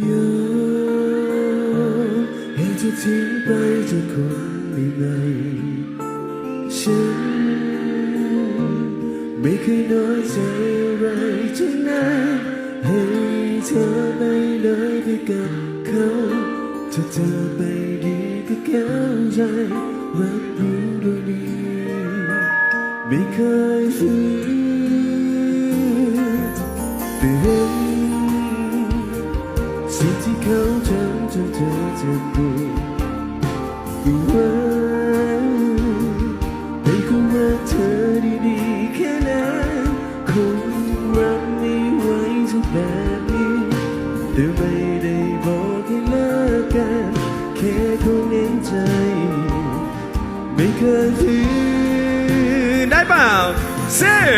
ยอมให้เธอทิ้งไปจากคนใหม่ๆฉันไม่เคยน้อยใจอะไรทั้งนั้นให้เธอไม่เลยไปกับเขาถ้าเธอไม่ดีก็เข้าใจรับรู้ด้วยดีไม่เคยฝืนแต่เห็น สิ่งที่เขาทำจนเธอเจ็บปวดก็ว่าให้เขารักเธอดีๆแค่นั้นคงรักไม่ไหวทุกแบบนี้แต่ไม่ได้บอกให้เลิกกันแค่คงเน้นใจ ไม่เคยฝืนได้เปล่าซึ่ง